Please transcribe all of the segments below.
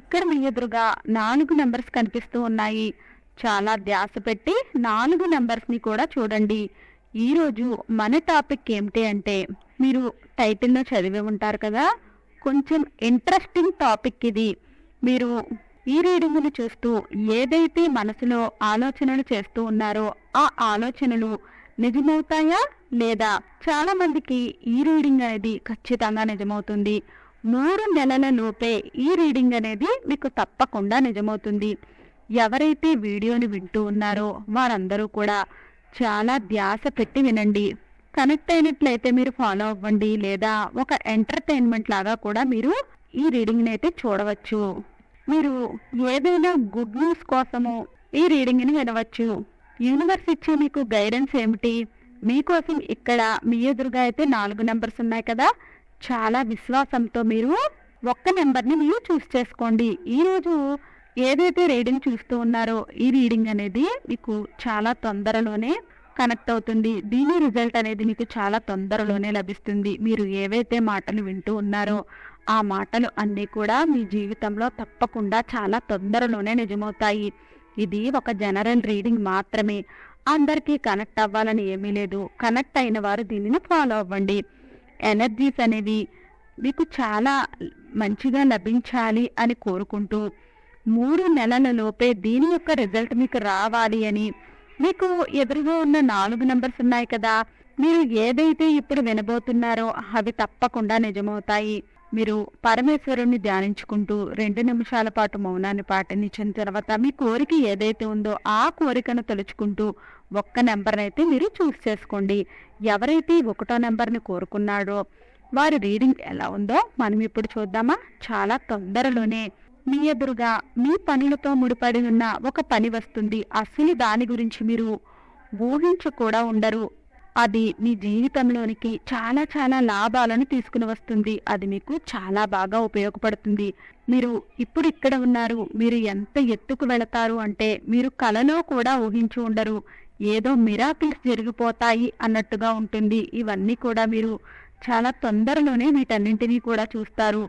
ఇక్కడ మీ ఎదురుగా నాలుగు నెంబర్స్ కనిపిస్తూ ఉన్నాయి. చాలా ధ్యాస పెట్టి నాలుగు నెంబర్స్ని కూడా చూడండి. ఈరోజు మన టాపిక్ ఏమిటి అంటే మీరు టైటిల్లో చదివి ఉంటారు కదా కొంచెం ఇంట్రెస్టింగ్ టాపిక్ ఇది. మీరు ఈ రీడింగ్ను చూస్తూ ఏదైతే మనసులో ఆలోచనలు చేస్తూ ఉన్నారో ఆ ఆలోచనలు నిజమవుతాయా లేదా చాలా మందికి ఈ రీడింగ్ అనేది ఖచ్చితంగా నిజమవుతుంది. మూడు నెలల లోపే ఈ రీడింగ్ అనేది మీకు తప్పకుండా నిజమవుతుంది. ఎవరైతే వీడియోని వింటూ ఉన్నారో వారందరూ కూడా చాలా ధ్యాస పెట్టి వినండి. కనెక్ట్ అయినట్లయితే మీరు ఫాలో అవ్వండి. లేదా ఒక ఎంటర్టైన్మెంట్ లాగా కూడా మీరు ఈ రీడింగ్ని అయితే చూడవచ్చు. మీరు ఏదైనా గుడ్ న్యూస్ కోసము ఈ రీడింగ్ని వినవచ్చు. యూనివర్స్ ఇచ్చే మీకు గైడెన్స్ ఏమిటి? మీకోసం ఇక్కడ మీ ఎదురుగా అయితే నాలుగు నెంబర్స్ ఉన్నాయి కదా. చాలా విశ్వాసంతో మీరు ఒక్క నెంబర్ని మీరు చూస్ చేసుకోండి. ఈరోజు ఏదైతే రీడింగ్ చూస్తూ ఉన్నారో ఈ రీడింగ్ అనేది మీకు చాలా తొందరలోనే కనెక్ట్ అవుతుంది. దీని రిజల్ట్ అనేది మీకు చాలా తొందరలోనే లభిస్తుంది. మీరు ఏవైతే మాటలు వింటూ ఉన్నారో ఆ మాటలు అన్నీ కూడా మీ జీవితంలో తప్పకుండా చాలా తొందరలోనే నిజమవుతాయి. ఇది ఒక జనరల్ రీడింగ్ మాత్రమే. అందరికీ కనెక్ట్ అవ్వాలని ఏమీ లేదు. కనెక్ట్ అయిన వారు దీనిని ఫాలో అవ్వండి. ఎనర్జీస్ అనేవి మీకు చాలా మంచిగా లభించాలి అని కోరుకుంటూ మూడు నెలల లోపే దీని యొక్క రిజల్ట్ మీకు రావాలి అని మీకు ఎదురుగా ఉన్న నాలుగు నెంబర్స్ ఉన్నాయి కదా. మీరు ఏదైతే ఇప్పుడు వినబోతున్నారో అవి తప్పకుండా నిజమవుతాయి. మీరు పరమేశ్వరుణ్ణి ధ్యానించుకుంటూ రెండు నిమిషాల పాటు మౌనాన్ని పాటించిన తర్వాత మీ కోరిక ఏదైతే ఉందో ఆ కోరికను తలుచుకుంటూ ఒక్క నెంబర్నైతే మీరు చూస్ చేసుకోండి. ఎవరైతే ఒకటో నెంబర్ని కోరుకున్నాడో వారి రీడింగ్ ఎలా ఉందో మనం ఇప్పుడు చూద్దామా? చాలా తొందరలోనే మీ ఎదురుగా మీ పనులతో ముడిపడి ఉన్న ఒక పని వస్తుంది. అసలు దాని గురించి మీరు ఊహించ కూడా ఉండరు. అది మీ జీవితంలోనికి చాలా చాలా లాభాలను తీసుకుని వస్తుంది. అది మీకు చాలా బాగా ఉపయోగపడుతుంది. మీరు ఇప్పుడు ఇక్కడ ఉన్నారు. మీరు ఎంత ఎత్తుకు వెళతారు అంటే మీరు కలలో కూడా ఊహించి ఉండరు. ఏదో మిరాకిల్స్ జరిగిపోతాయి అన్నట్టుగా ఉంటుంది. ఇవన్నీ కూడా మీరు చాలా తొందరలోనే వీటన్నింటినీ కూడా చూస్తారు.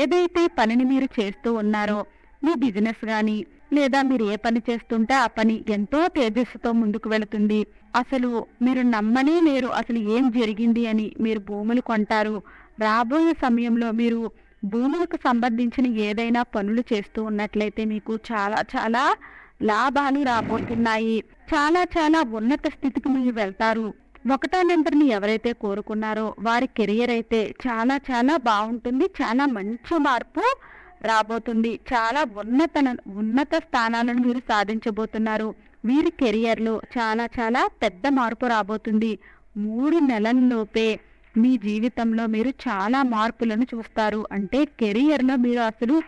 ఏదైతే పనిని మీరు చేస్తూ ఉన్నారో మీ బిజినెస్ కానీ లేదా మీరు ఏ పని చేస్తుంటే ఆ పని ఎంతో తేజస్సుతో ముందుకు వెళుతుంది. అసలు మీరు నమ్మనే లేరు అసలు ఏం జరిగింది అని మీరు భూములు కొంటారు. రాబోయే సమయంలో మీరు భూములకు సంబంధించిన ఏదైనా పనులు చేస్తూ ఉన్నట్లయితే మీకు చాలా చాలా లాభాలు రాబోతున్నాయి. చాలా చాలా ఉన్నత స్థితికి మీరు వెళ్తారు. ఒకటో నెంబర్ని ఎవరైతే కోరుకున్నారో వారి కెరియర్ అయితే చాలా చాలా బాగుంటుంది. చాలా మంచి మార్పు రాబోతుంది. చాలా ఉన్నత ఉన్నత స్థానాలను మీరు సాధించబోతున్నారు. వీరి కెరియర్లో చాలా చాలా పెద్ద మార్పు రాబోతుంది. మూడు నెలల్లోపే మీ జీవితంలో మీరు చాలా మార్పులను చూస్తారు. అంటే కెరియర్లో మీరు అసలు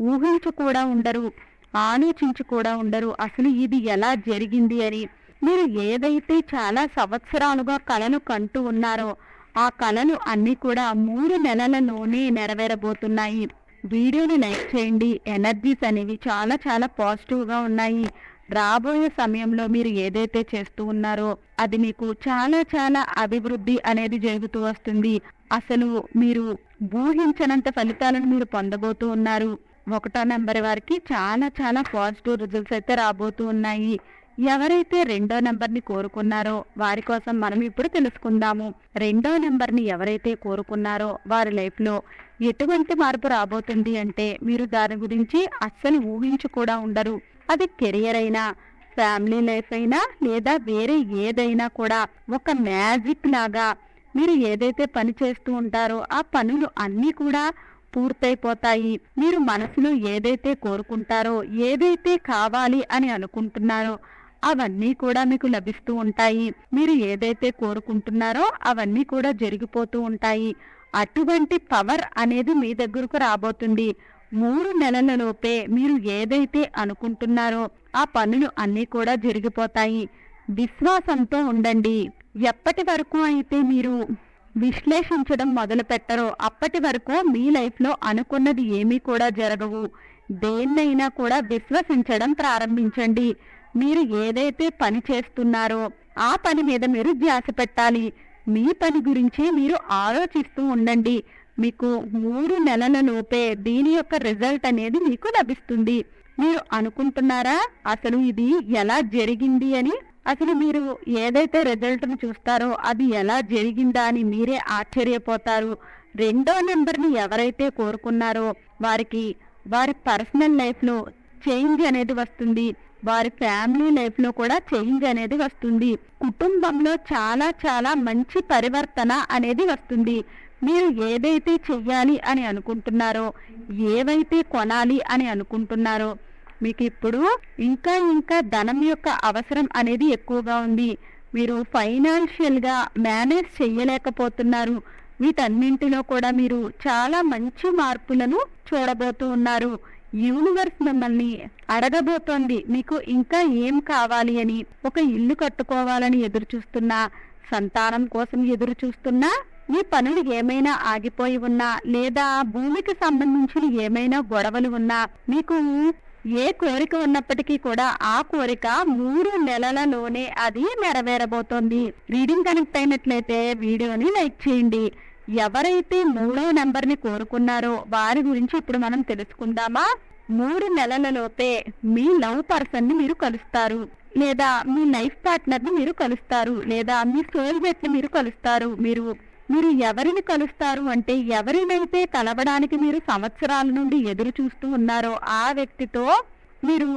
ఊహించు కూడా ఉండరు ఆలోచించి కూడా ఉండరు అసలు ఇది ఎలా జరిగింది అని. మీరు ఏదైతే చాలా సంవత్సరాలుగా కళను కంటూ ఉన్నారో ఆ కళలు అన్నీ కూడా మూడు నెలలలోనే నెరవేరబోతున్నాయి. వీడియోని లైక్ చేయండి. ఎనర్జీస్ అనేవి చాలా చాలా పాజిటివ్గా ఉన్నాయి. రాబోయే సమయంలో మీరు ఏదైతే చేస్తూ ఉన్నారో అది మీకు చాలా చాలా అభివృద్ధి అనేది జరుగుతూ వస్తుంది. అసలు మీరు ఊహించనంత ఫలితాలను మీరు పొందబోతూ ఉన్నారు. ఒకటో నెంబర్ వారికి చాలా చాలా పాజిటివ్ రిజల్ట్స్ అయితే రాబోతూ ఉన్నాయి. ఎవరైతే రెండో నెంబర్ని కోరుకున్నారో వారి కోసం మనం ఇప్పుడు తెలుసుకుందాము. రెండో నెంబర్ని ఎవరైతే కోరుకున్నారో వారి లైఫ్లో ఎటువంటి మార్పు రాబోతుంది అంటే మీరు దాని గురించి అస్సలు ఊహించు కూడా ఉండరు. అది కెరియర్ అయినా ఫ్యామిలీ లైఫ్ అయినా లేదా వేరే ఏదైనా కూడా ఒక మ్యాజిక్ లాగా మీరు ఏదైతే పని చేస్తూ ఉంటారో ఆ పనులు అన్నీ కూడా పూర్తయిపోతాయి. మీరు మనసులో ఏదైతే కోరుకుంటారో ఏదైతే కావాలి అని అనుకుంటున్నారో అవన్నీ కూడా మీకు లభిస్తూ ఉంటాయి. మీరు ఏదైతే కోరుకుంటున్నారో అవన్నీ కూడా జరిగిపోతూ ఉంటాయి. అటువంటి పవర్ అనేది మీ దగ్గరకు రాబోతుంది. మూడు నెలల లోపే మీరు ఏదైతే అనుకుంటున్నారో ఆ పనులు అన్నీ కూడా జరిగిపోతాయి. విశ్వాసంతో ఉండండి. ఎప్పటి వరకు అయితే మీరు విశ్లేషించడం మొదలు పెట్టరో అప్పటి వరకు మీ లైఫ్లో అనుకున్నది ఏమీ కూడా జరగవు. దేన్నైనా కూడా విశ్వసించడం ప్రారంభించండి. మీరు ఏదైతే పని చేస్తున్నారో ఆ పని మీద మీరు ధ్యాస పెట్టాలి. మీ పని గురించి మీరు ఆలోచిస్తూ ఉండండి. మీకు మూడు నెలల లోపే దీని యొక్క రిజల్ట్ అనేది మీకు లభిస్తుంది. మీరు అనుకుంటున్నారా? అసలు ఇది ఎలా జరిగింది అని? అసలు మీరు ఏదైతే రిజల్ట్ను చూస్తారో అది ఎలా జరిగిందా అని మీరే ఆశ్చర్యపోతారు. రెండో నెంబర్ని ఎవరైతే కోరుకున్నారో వారికి వారి పర్సనల్ లైఫ్లో చేంజ్ అనేది వస్తుంది. వారి ఫ్యామిలీ లైఫ్లో కూడా చేంజ్ అనేది వస్తుంది. కుటుంబంలో చాలా చాలా మంచి పరివర్తన అనేది వస్తుంది. మీరు ఏదైతే చెయ్యాలి అని అనుకుంటున్నారో ఏవైతే కొనాలి అని అనుకుంటున్నారో మీకు ఇప్పుడు ఇంకా ఇంకా ధనం యొక్క అవసరం అనేది ఎక్కువగా ఉంది. మీరు ఫైనాన్షియల్గా మేనేజ్ చేయలేకపోతున్నారు వీటన్నింటిలో కూడా మీరు చాలా మంచి మార్పులను చూడబోతూ ఉన్నారు. యూనివర్స్ మిమ్మల్ని అడగబోతోంది మీకు ఇంకా ఏం కావాలి అని. ఒక ఇల్లు కట్టుకోవాలని ఎదురు చూస్తున్నా సంతానం కోసం ఎదురు చూస్తున్నా మీ పనులు ఏమైనా ఆగిపోయి ఉన్నా లేదా భూమికి సంబంధించిన ఏమైనా గొడవలు ఉన్నా మీకు ఏ కోరిక ఉన్నప్పటికీ కూడా ఆ కోరిక మూడు నెలలలోనే అది నెరవేరబోతోంది. రీడింగ్ కనెక్ట్ అయినట్లయితే వీడియోని లైక్ చేయండి. ఎవరైతే మూడో నెంబర్ని కోరుకున్నారో వారి గురించి ఇప్పుడు మనం తెలుసుకుందామా? మూడు నెలలలోపే మీ లవ్ పర్సన్ని మీరు కలుస్తారు. లేదా మీ లైఫ్ పార్ట్నర్ని మీరు కలుస్తారు. లేదా మీ సోల్మేట్ని మీరు కలుస్తారు. మీరు మీరు ఎవరిని కలుస్తారు అంటే ఎవరినైతే కలవడానికి మీరు సంవత్సరాల నుండి ఎదురు చూస్తూ ఉన్నారో ఆ వ్యక్తితో మీరు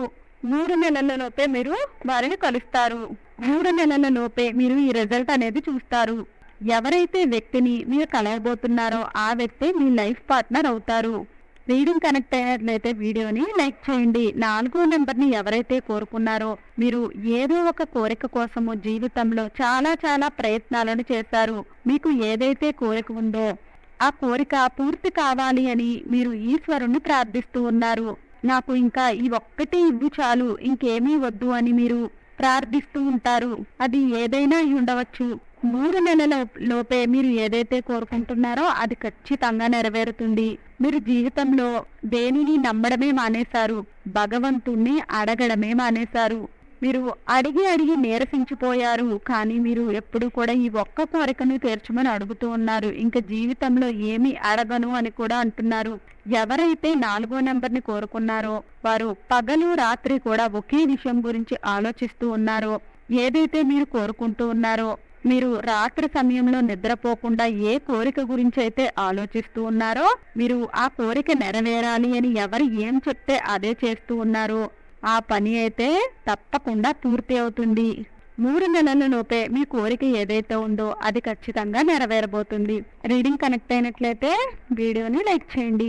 మూడు నెలలలోపే మీరు వారిని కలుస్తారు. మూడు నెలలలోపే మీరు ఈ రిజల్ట్ అనేది చూస్తారు. ఎవరైతే వ్యక్తిని మీరు కలవబోతున్నారో ఆ వ్యక్తి మీ లైఫ్ పార్ట్నర్ అవుతారు. రీడింగ్ కనెక్ట్ అయినట్లయితే వీడియోని లైక్ చేయండి. నాలుగో నెంబర్ని ఎవరైతే కోరుకున్నారో మీరు ఏదో ఒక కోరిక కోసము జీవితంలో చాలా చాలా ప్రయత్నాలను చేస్తారు మీకు ఏదైతే కోరిక ఉందో ఆ కోరిక పూర్తి కావాలి అని మీరు ఈశ్వరుణ్ణి ప్రార్థిస్తూ ఉన్నారు. నాకు ఇంకా ఈ ఒక్కటి ఇవ్వు చాలు ఇంకేమీ వద్దు అని మీరు ప్రార్థిస్తూ ఉంటారు. అది ఏదైనా ఉండవచ్చు. మూడు నెలల లోపే మీరు ఏదైతే కోరుకుంటున్నారో అది ఖచ్చితంగా నెరవేరుతుంది. మీరు జీవితంలో దేనిని నమ్మడమే మానేశారు భగవంతుణ్ణి అడగడమే మానేశారు. మీరు అడిగి అడిగి నీరసించిపోయారు కానీ మీరు ఎప్పుడు కూడా ఈ ఒక్క కోరికను తీర్చమని అడుగుతూ ఉన్నారు. ఇంకా జీవితంలో ఏమి అడగను అని కూడా అంటున్నారు. ఎవరైతే నాలుగో నెంబర్ని కోరుకున్నారో వారు పగలు రాత్రి కూడా ఒకే విషయం గురించి ఆలోచిస్తూ ఉన్నారో ఏదైతే మీరు కోరుకుంటూ ఉన్నారో మీరు రాత్రి సమయంలో నిద్రపోకుండా ఏ కోరిక గురించి అయితే ఆలోచిస్తూ ఉన్నారో మీరు ఆ కోరిక నెరవేరాలి అని ఎవరు ఏం చెప్తే అదే చేస్తూ ఉన్నారో. ఆ పని అయితే తప్పకుండా పూర్తి అవుతుంది. మూడు నెలల లోపే మీ కోరిక ఏదైతే ఉందో అది ఖచ్చితంగా నెరవేరబోతుంది. రీడింగ్ కనెక్ట్ అయినట్లయితే వీడియోని లైక్ చేయండి.